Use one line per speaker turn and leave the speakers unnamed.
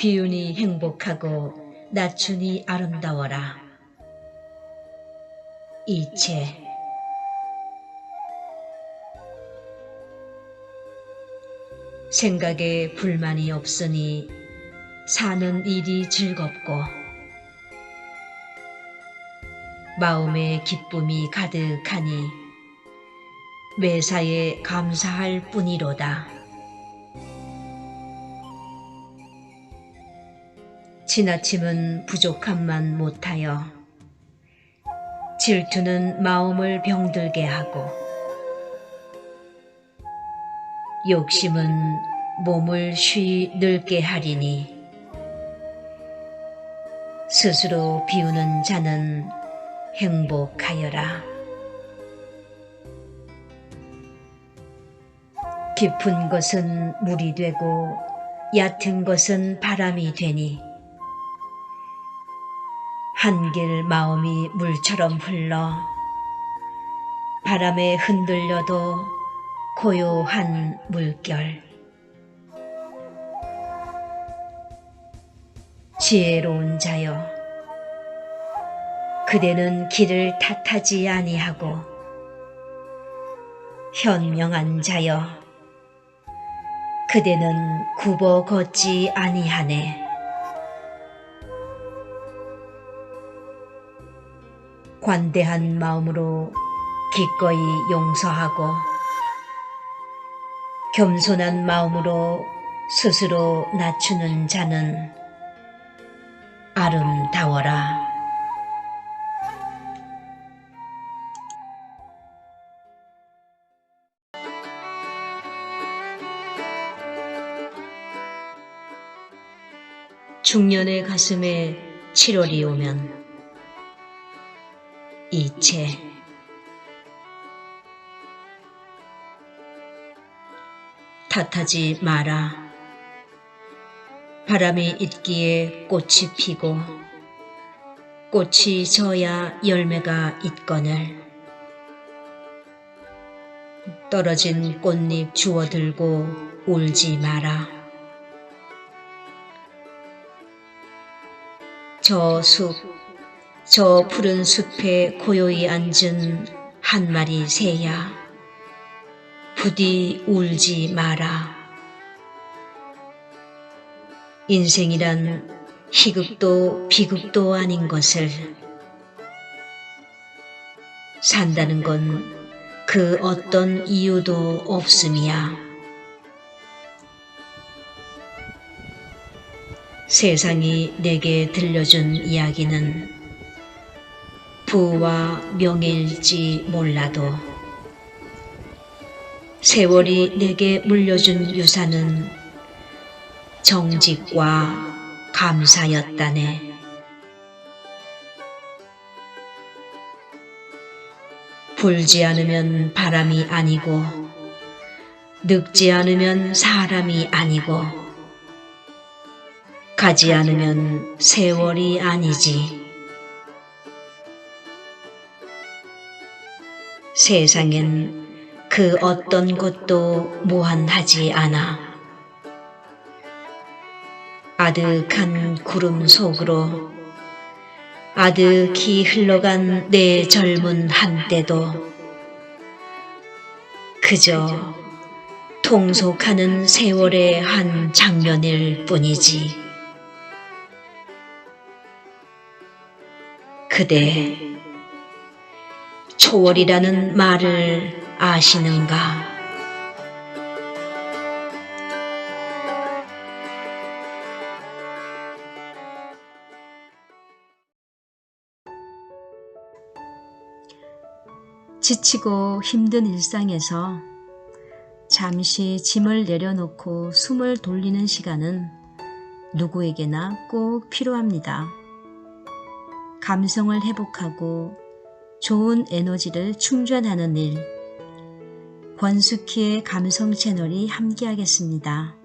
비운이 행복하고 낮춘이 아름다워라. 이체 생각에 불만이 없으니 사는 일이 즐겁고 마음에 기쁨이 가득하니 매사에 감사할 뿐이로다. 지나침은 부족함만 못하여 질투는 마음을 병들게 하고 욕심은 몸을 쉬 늙게 하리니 스스로 비우는 자는 행복하여라. 깊은 것은 물이 되고 얕은 것은 바람이 되니 한길 마음이 물처럼 흘러 바람에 흔들려도 고요한 물결. 지혜로운 자여 그대는 길을 탓하지 아니하고 현명한 자여 그대는 굽어 걷지 아니하네 관대한 마음으로 기꺼이 용서하고 겸손한 마음으로 스스로 낮추는 자는 아름다워라. 중년의 가슴에 7월이 오면 이체 탓하지 마라. 바람이 있기에 꽃이 피고 꽃이 져야 열매가 있거늘 떨어진 꽃잎 주워들고 울지 마라. 저 숲, 저 푸른 숲에 고요히 앉은 한 마리 새야 부디 울지 마라. 인생이란 희극도 비극도 아닌 것을 산다는 건 그 어떤 이유도 없음이야. 세상이 내게 들려준 이야기는 부와 명예일지 몰라도 세월이 내게 물려준 유산은 정직과 감사였다네. 불지 않으면 바람이 아니고 늙지 않으면 사람이 아니고 가지 않으면 세월이 아니지. 세상엔 그 어떤 것도 무한하지 않아. 아득한 구름 속으로 아득히 흘러간 내 젊은 한때도 그저 통속하는 세월의 한 장면일 뿐이지. 그대 초월이라는 말을 아시는가? 지치고 힘든 일상에서 잠시 짐을 내려놓고 숨을 돌리는 시간은 누구에게나 꼭 필요합니다. 감성을 회복하고 좋은 에너지를 충전하는 일, 권숙희의 감성 채널이 함께하겠습니다.